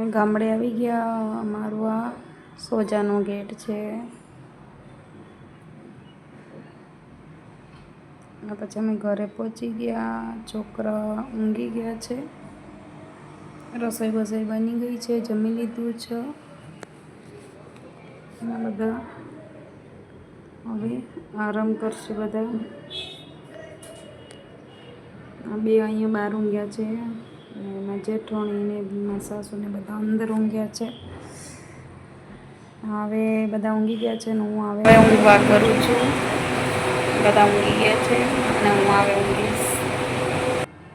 ગામડે આવી ગયા, અમારું આ સોજાનો ગેટ છે. પછી અમે ઘરે પહોંચી ગયા, છોકરા ઊંઘી ગયા છે. રસોઈ બસોઈ બની ગઈ છે, જમી લીધું છે. અને બધા હવે આરામ કરશે બધા. બે અહીંયા બહાર ઊંઘ્યા છે. અને એમાં જેઠોણીને બીમા મારા સાસુ બધા અંદર ઊંઘ્યા છે. હવે બધા ઊંઘી ગયા છે ને હું હવે ઊંઘવા કરું છું. બધા ઊંઘી ગયા છે અને હું હવે ઊંઘીશ.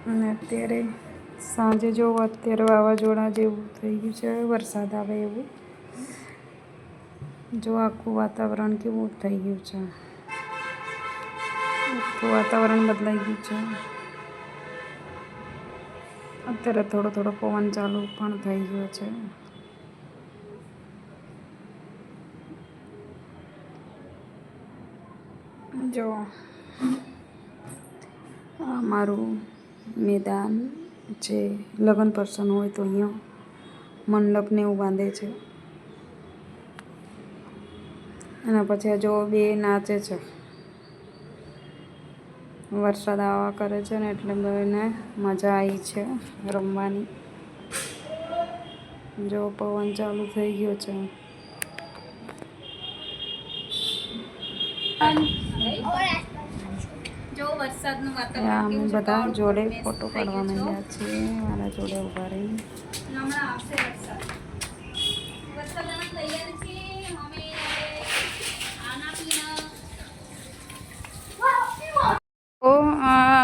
અને અત્યારે સાંજે જો અત્યારે વાવાઝોડા જેવું થઈ ગયું છે વરસાદ આવે એવું. જો આખું વાતાવરણ કેવું થઈ ગયું છે. આખું વાતાવરણ બદલાઈ ગયું છે. અત્યારે થોડો થોડો પવન ચાલુ પણ થઈ ગયો છે. જો, આ મારું મેદાન જે લગ્ન પ્રસંગ હોય તો અહીંયા મંડપને એવું બાંધે છે. અને પછી જો બે નાચે છે. વરસાદ આવવા કરે છે ને એટલે બધાને મજા આવી છે રમવાની. જો પવન ચાલુ થઈ ગયો છે. અમે બધા જોડે ફોટો પાડવા માંડ્યા છીએ મારા જોડે ઊભા રહી. વરસાદ. વરસાદ તૈયાર છે અમે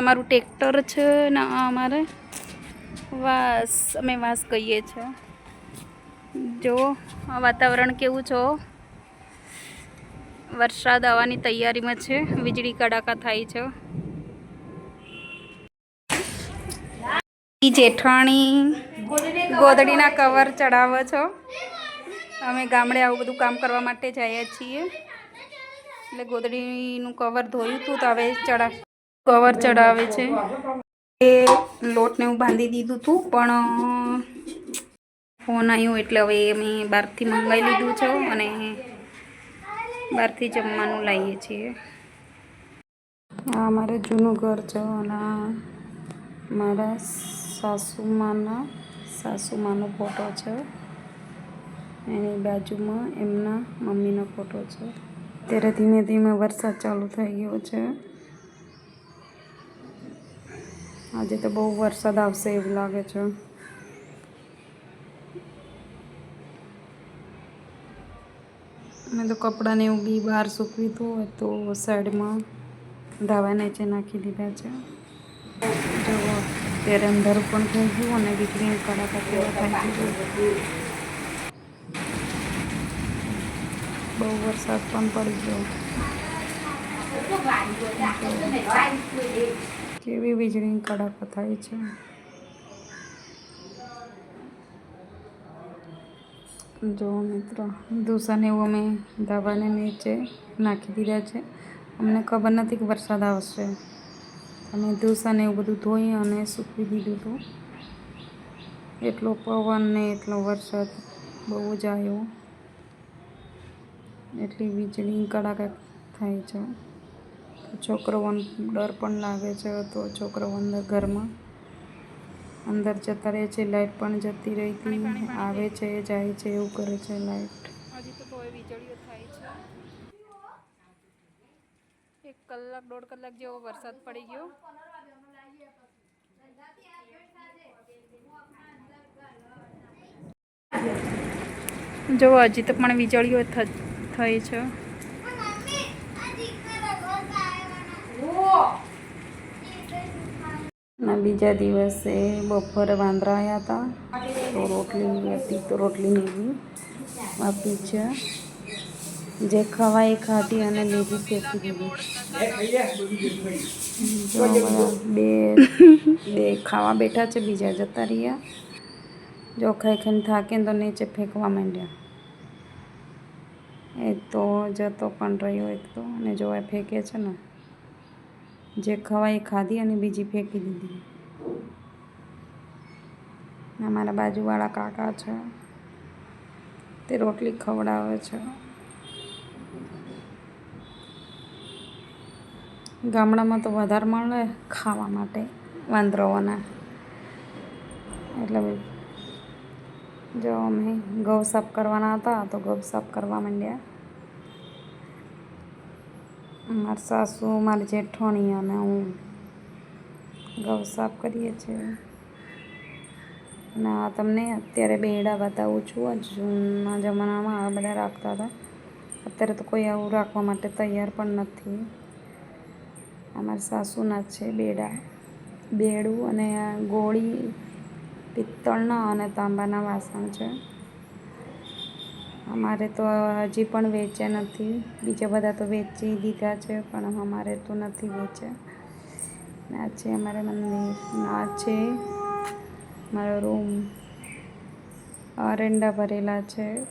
અમારું ટ્રેક્ટર છે ને અમારે વાસ, અમે વાસ કહીએ છીએ. જો વાતાવરણ કેવું છો વરસાદ આવવાની તૈયારીમાં છે, વીજળી કડાકા થાય છે. જેઠાણી ગોદડીના કવર ચડાવો છો. અમે ગામડે આવું બધું કામ કરવા માટે જઈએ છીએ. એટલે ગોદડીનું કવર ધોયું હતું તો હવે ચડા કવર ચડાવે છે. એ લોટને હું બાંધી દીધું હતું પણ ફોન આવ્યો એટલે હવે અમે બહારથી મંગાવી લીધું છે અને બહારથી જમવાનું લાવીએ છીએ. આ મારે જૂનું ઘર છે, અને મારા સાસુમાના, સાસુમાનો ફોટો છે. એની બાજુમાં એમના મમ્મીનો ફોટો છે. ત્યારે ધીમે ધીમે વરસાદ ચાલુ થઈ ગયો છે. આજે તો બહુ વરસાદ આવશે એવું લાગે છે. મેં તો કપડાને એવું બી બહાર સૂકવી હતું તો સાઈડમાં ધાવા નીચે નાખી દીધા છે. જો ત્યારે અંધારું પણ થઈ ગયું અને દીકરીને કડાકા ગયું બહુ વરસાદ પણ પડી ગયો. કેવી વીજળી કડાકા થાય છે? જો મિત્રો ઢોસાને એવું અમે ધાબાને નીચે નાખી દીધા છે. અમને ખબર નથી કે વરસાદ આવશે. અમે ઢોસાને એવું બધું ધોઈ અને સૂકવી દીધું હતું. એટલો પવન ને એટલો વરસાદ બહુ જ આવ્યો. એટલી વીજળી કડાકા થાય છે. છોકરાઓને ડર પણ લાગે છે તો છોકરાઓ અંદર ઘરમાં અંદર જતા રહે છે લાઇટ પણ જતી રહી આવે છે જાય છે એવું કરે છે લાઈટ. હજી તો કોઈ વીજળીઓ થાય છે. એક કલાક દોઢ કલાક જેવો વરસાદ પડી ગયો. જો હજી તો પણ વીજળીઓ થઈ છે. ના, બીજા દિવસે બપોરે વાંદરા આવ્યા હતા તો રોટલી હતી, તો રોટલી લીધી આપી છે. જે ખવાય ખાધી અને લીધી ફેંકી દીધી. બે બે ખાવા બેઠા છે, બીજા જતા રહ્યા. જો ખાઈ ખાઈને થાકે તો નીચે ફેંકવા માંડ્યા. એ તો જતો પણ રહ્યો એક તો, અને જો ફેંકે છે ને જે ખવાઈ ખાધી અને બીજી ફેંકી દીધી. અમારા બાજુવાળા કાકા છે, તે રોટલી ખવડાવે છે. ગામડામાં તો વધારે મળે ખાવા માટે, વાંદરાઓના. એટલે જો અમે ગૌ સાફ કરવાના હતા, તો ગૌ સાફ કરવા માંડ્યા. મારા સાસુ, મારી જેઠોણી અને હું ગૌ સાફ કરીએ છીએ. અને આ તમને અત્યારે બેડા બતાવું છું. જૂના જમાનામાં આ બધા રાખતા હતા. અત્યારે તો કોઈ આવું રાખવા માટે તૈયાર પણ નથી. અમારા સાસુના છે બેડા બેડું અને ગોળી, પિત્તળના અને તાંબાના વાસણ છે. અમારે તો હજી પણ વેચ્યા નથી. બીજા બધા તો વેચી દીધા છે, પણ અમારે તો નથી વેચ્યા. આ છે અમારે મંદિર. આ છે મારો રૂમ. અરેંડા ભરેલા છે.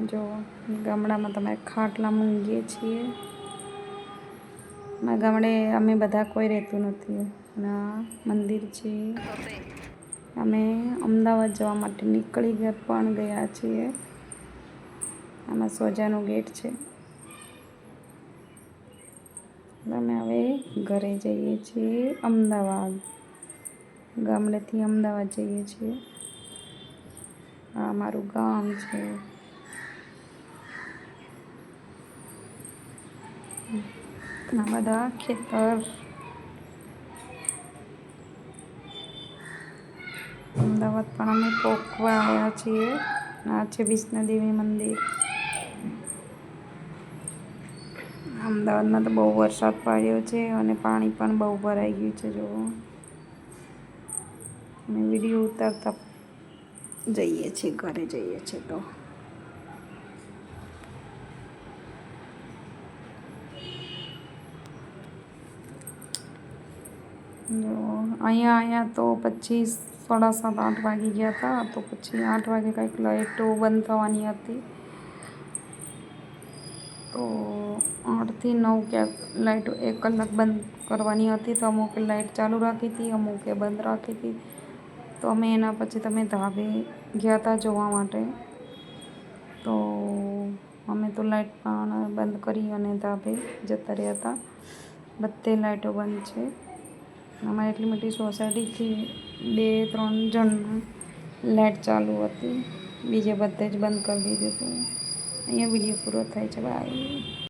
જો, ગામડામાં તમે ખાટલા મૂંગીએ છીએ. ગામડે અમે બધા કોઈ રહેતું નથી. ના મંદિર છે. અમે અમદાવાદ જવા માટે નીકળી ગયા, પણ ગયા છીએ. આમાં સોજાનો ગેટ છે. અમે હવે ઘરે જઈએ છીએ અમદાવાદ. ગામડેથી અમદાવાદ જઈએ છીએ. આ મારું ગામ છે. ઘણા બધા ખેતર. અમદાવાદ પણ અમે પોકવા આવ્યા છીએ. આ છે વિષ્ણુદેવી મંદિર. અમદાવાદમાં તો બહુ વરસાદ પડ્યો છે અને પાણી પણ બહુ ભરાઈ ગયું છે જો અમે વીડિયો ઉતારતા જઈએ છીએ, ઘરે જઈએ છીએ તો. અહીંયા અહીંયા તો પછી સાડા સાત, આઠ વાગી ગયા હતા, તો પછી આઠ વાગે કંઈક લાઇટો બંધ થવાની હતી. તો આઠથી નવ ક્યાંક લાઇટો એક કલાક બંધ કરવાની હતી, તો અમુકે લાઇટ ચાલુ રાખી હતી, અમુકે બંધ રાખી હતી. તો અમે એના પછી તમે ધાબે ગયા હતા જોવા માટે. તો અમે તો લાઇટ પણ બંધ કરી અને ધાબે જતા રહ્યા હતા બધે લાઇટો બંધ છે. અમારી એટલી મોટી સોસાયટીથી બે, ત્રણ જણ લાઇટ ચાલુ હતી. બીજે બધે જ બંધ કરી દીધું હતું. અહીંયા વીડિયો પૂરો થાય છે. બાય